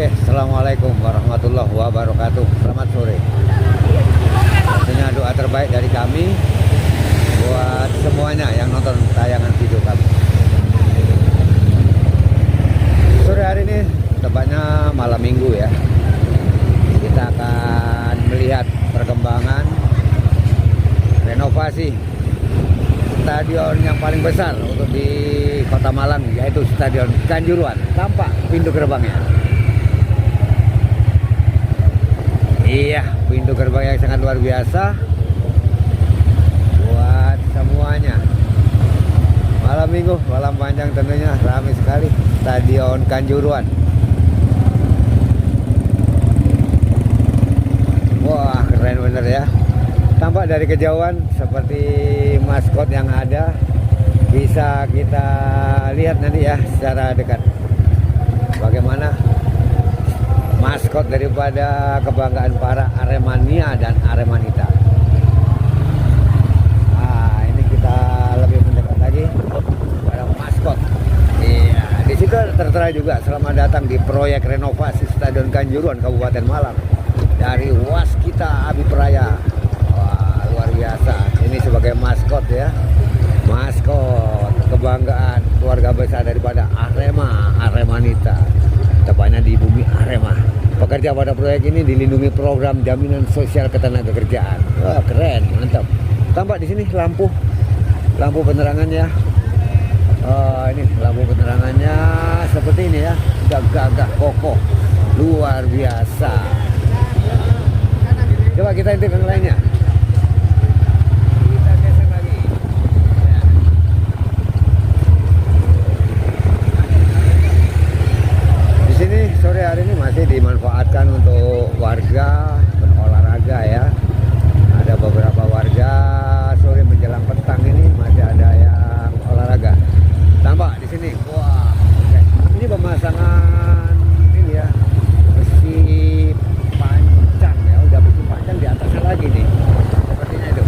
Oke, Assalamualaikum warahmatullahi wabarakatuh. Selamat sore. Tentunya doa terbaik dari kami Buat semuanya yang nonton tayangan video kami. Sore hari ini tepatnya malam minggu ya Kita akan melihat perkembangan Renovasi Stadion yang paling besar untuk di kota Malang Yaitu Stadion Kanjuruan Tampak pintu gerbangnya Iya, pintu gerbang yang sangat luar biasa buat semuanya. Malam minggu, malam panjang tentunya ramai sekali Stadion Kanjuruan. Wah, keren bener ya. Tampak dari kejauhan seperti maskot yang ada bisa kita lihat nanti ya secara dekat. Bagaimana maskot daripada kebanggaan para Aremania dan Aremanita. Nah, ini kita lebih mendekat lagi pada maskot. Iya, di situ tertera juga selamat datang di proyek renovasi Stadion Kanjuruan Kabupaten Malang dari Waskita Abi Praya. Wah, luar biasa. Ini sebagai maskot ya. Maskot kebanggaan keluarga besar daripada Arema, Aremanita tepatnya di bumi Arema. Pekerja pada proyek ini dilindungi program jaminan sosial ketenagakerjaan. Wah, keren, mantap. Tampak di sini lampu, lampu penerangannya. Oh, ini lampu penerangannya seperti ini ya, gagah kokoh, luar biasa. Coba kita intip yang lainnya. Kita geser lagi. Ya. Di sini sore hari ini masih dimanfaatkan untuk warga berolahraga ya. Ada beberapa warga sore menjelang petang ini masih ada yang olahraga. Tambah di sini, wah, oke. ini pemasangan ini ya besi panjang ya, udah besi panjang di atasnya lagi nih, sepertinya itu.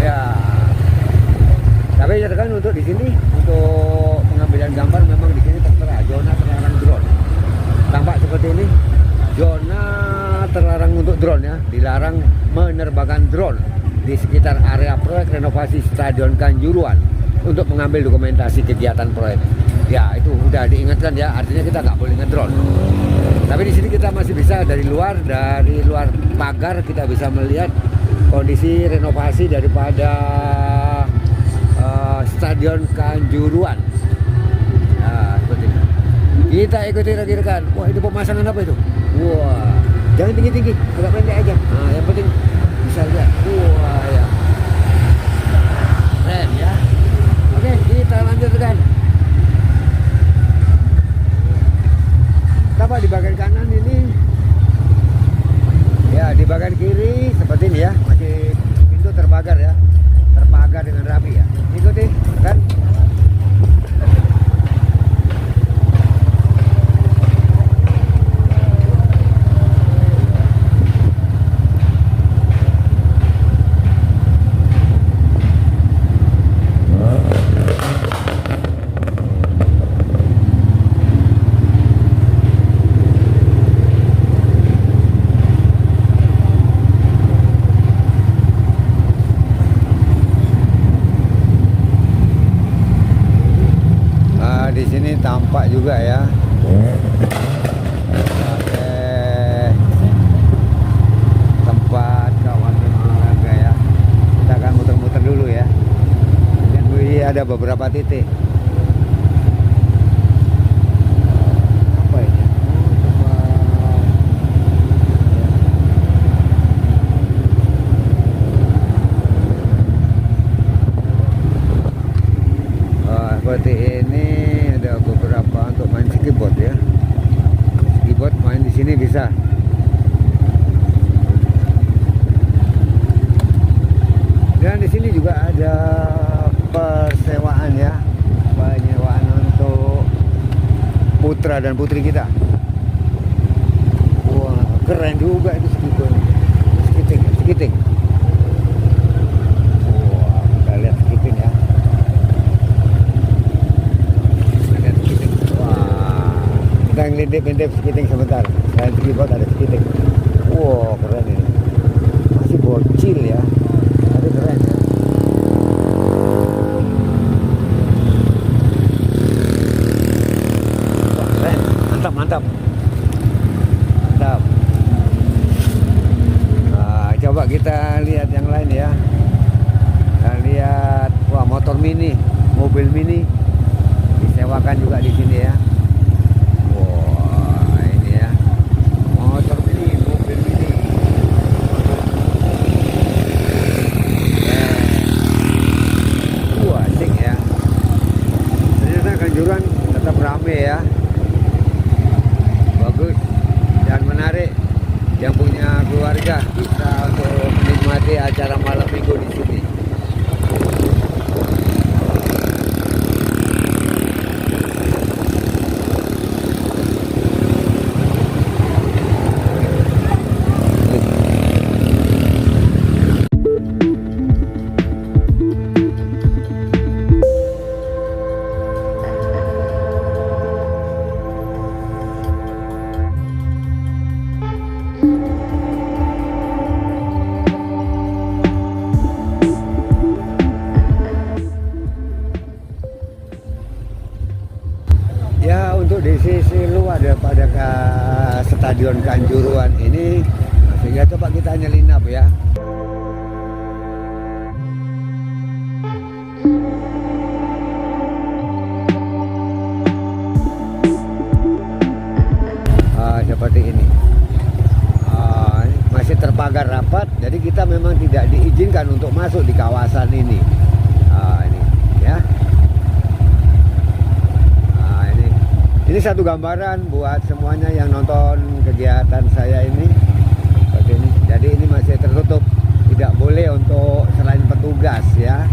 Ya, tapi ya kan untuk di sini untuk pengambilan gambar memang di sini tertera zona terlarang drone. Tampak seperti ini zona terlarang untuk drone ya, dilarang menerbangkan drone di sekitar area proyek renovasi Stadion Kanjuruan untuk mengambil dokumentasi kegiatan proyek. Ya itu udah diingatkan ya, artinya kita nggak boleh ngedrone. Tapi di sini kita masih bisa dari luar, dari luar pagar kita bisa melihat kondisi renovasi daripada eh, Stadion Kanjuruan. Nah. Kita ikuti lagi rekan. Wah, itu pemasangan apa itu? Wah, jangan tinggi-tinggi, agak pendek aja. Nah, yang penting bisa lihat. Wah, ya. Keren ya. Oke, kita lanjut rekan. Tampak di bagian kanan ini Ya, di bagian kiri seperti ini ya, masih pintu terpagar ya. Terpagar dengan rapi ya. Ikuti kan. Ah, di sini tampak juga ya. Oke. Tempat kawan olahraga ya. Kita akan muter-muter dulu ya. Dan ada beberapa titik. Apa ini? Oh, tempat- Oh, seperti ini ada beberapa untuk main skiboard ya. Skiboard main di sini bisa. Dan di sini juga ada persewaan ya, penyewaan untuk dan putri kita. Wah, keren juga itu skiboard. Skiting, skiting. Wah, kita lihat skiting ya. Lihat. Wah, kita sekiting sebentar. Selain skippot ada sekiting. Wow, keren ini. Masih bocil ya. Ya untuk di sisi luar daripada ke Stadion Kanjuruhan ini sehingga coba kita nyelinap ya. Ah, seperti ini. Ah, masih terpagar rapat, jadi kita memang tidak diizinkan untuk masuk di kawasan ini. Ah, ini ya. Nah, ini ini satu gambaran buat semuanya yang nonton kegiatan saya ini. Seperti ini. Jadi ini masih tertutup. Tidak boleh untuk selain petugas ya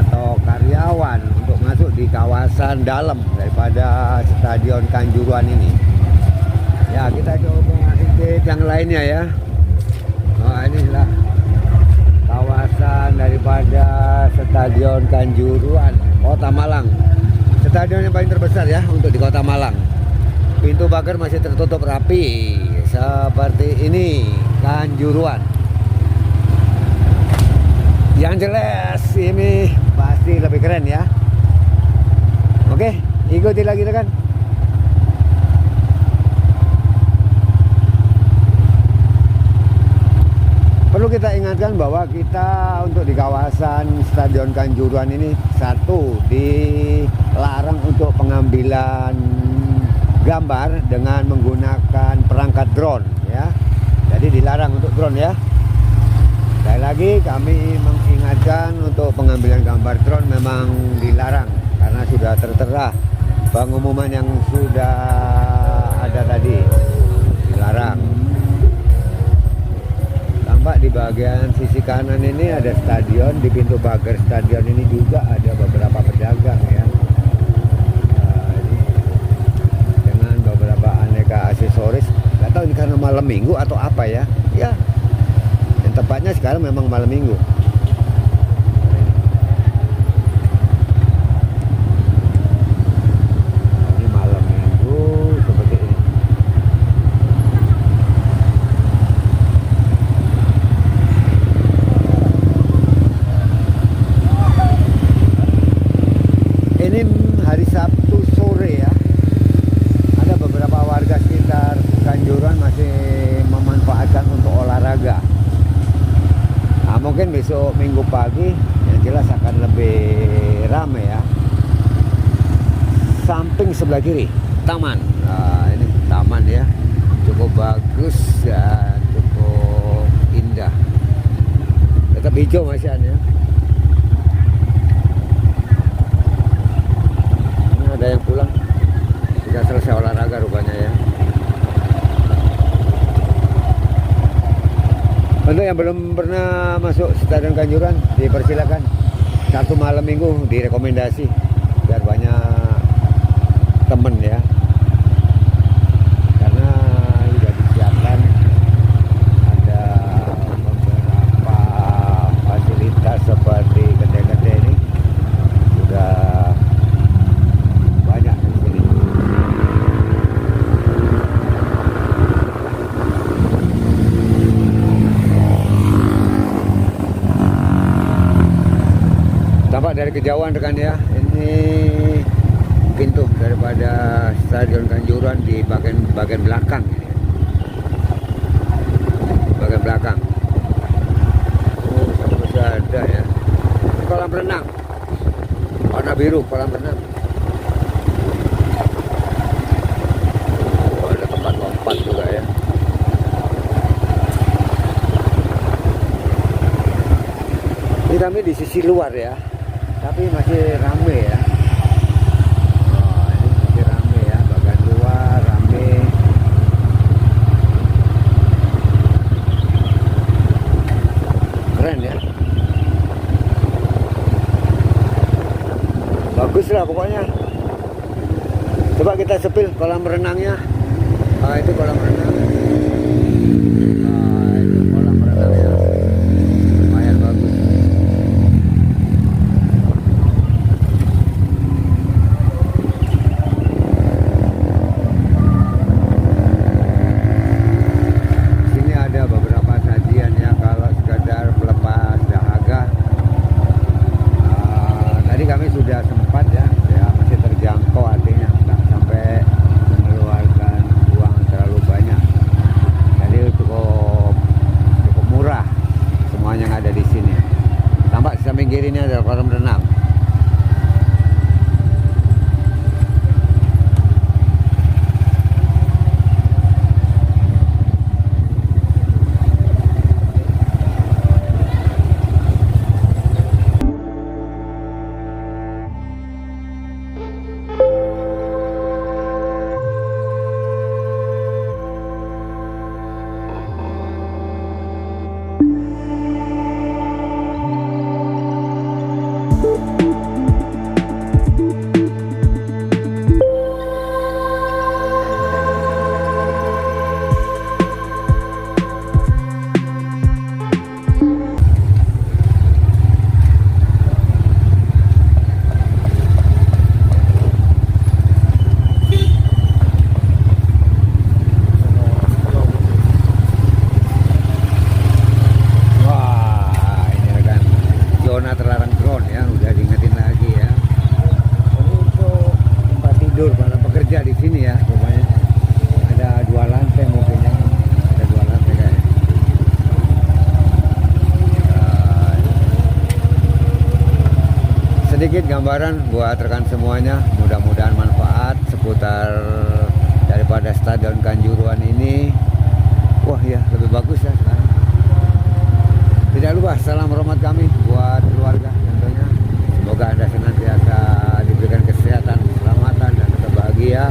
atau karyawan untuk masuk di kawasan dalam daripada Stadion Kanjuruhan ini. Ya, kita coba intip yang lainnya ya. Nah, inilah kawasan daripada Stadion Kanjuruhan, Kota Malang. Stadion yang paling terbesar ya untuk di Kota Malang. Pintu pagar masih tertutup rapi seperti ini Kanjuruhan. Yang jelas ini pasti lebih keren ya. Oke, ikuti lagi rekan. Perlu kita ingatkan bahwa kita untuk di kawasan Stadion Kanjuruhan ini satu dilarang untuk pengambilan gambar dengan menggunakan perangkat drone ya. Jadi dilarang untuk drone ya. Sekali lagi kami mengingatkan untuk pengambilan gambar drone memang dilarang karena sudah tertera pengumuman yang sudah ada tadi dilarang tampak di bagian sisi kanan ini ada stadion di pintu pagar stadion ini juga ada beberapa pedagang ya Nah, ini dengan beberapa aneka aksesoris nggak tahu ini karena malam minggu atau apa ya. Ya yang tepatnya sekarang memang malam minggu ini malam minggu seperti ini ini hari Sabtu sore ya ada beberapa warga sekitar Kanjuruhan masih memanfaatkan untuk olahraga nah mungkin besok minggu pagi yang jelas akan lebih ramai ya. Samping sebelah kiri. Taman. Nah, ini taman ya. Cukup bagus dan cukup indah. Tetap hijau masih ya. Ini ada yang pulang sudah selesai olahraga rupanya ya untuk yang belum pernah masuk Stadion Kanjuruhan dipersilakan. Satu malam minggu direkomendasi. Biar banyak temen ya karena sudah disiapkan ada beberapa fasilitas seperti kedai-kedai ini sudah banyak di sini. Dari kejauhan rekan ya. Ini pintu daripada Stadion Kanjuruhan di bagian bagian belakang. Bagian belakang. Oh, ada ya. Kolam renang. Warna biru kolam renang. Oh, ada tempat lompat juga ya. Ini kami di sisi luar ya, tapi masih rame ya. Oh, ini masih rame ya, bagian luar rame. Keren ya. Bagus lah pokoknya. Coba kita sepil kolam renangnya. Ah, itu kolam renang. Ah, itu kolam renangnya. Lumayan bagus. Sini ada beberapa sajian ya kalau sekadar pelepas dahaga. Ah, tadi kami sudah sempat ya, ya masih terjangkau artinya nggak sampai mengeluarkan uang terlalu banyak. Jadi cukup cukup murah semuanya yang ada di sini. Tampak di samping kiri ini ada kolam renang. Wah, buat rekan semuanya, mudah-mudahan manfaat seputar daripada Stadion Kanjuruhan ini. Wah ya, lebih bagus ya sekarang. Tidak lupa salam hormat kami buat keluarga tentunya. Semoga Anda senantiasa diberikan kesehatan, keselamatan dan tetap bahagia,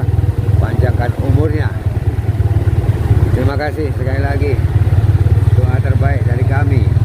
panjangkan umurnya. Terima kasih sekali lagi. Doa terbaik dari kami.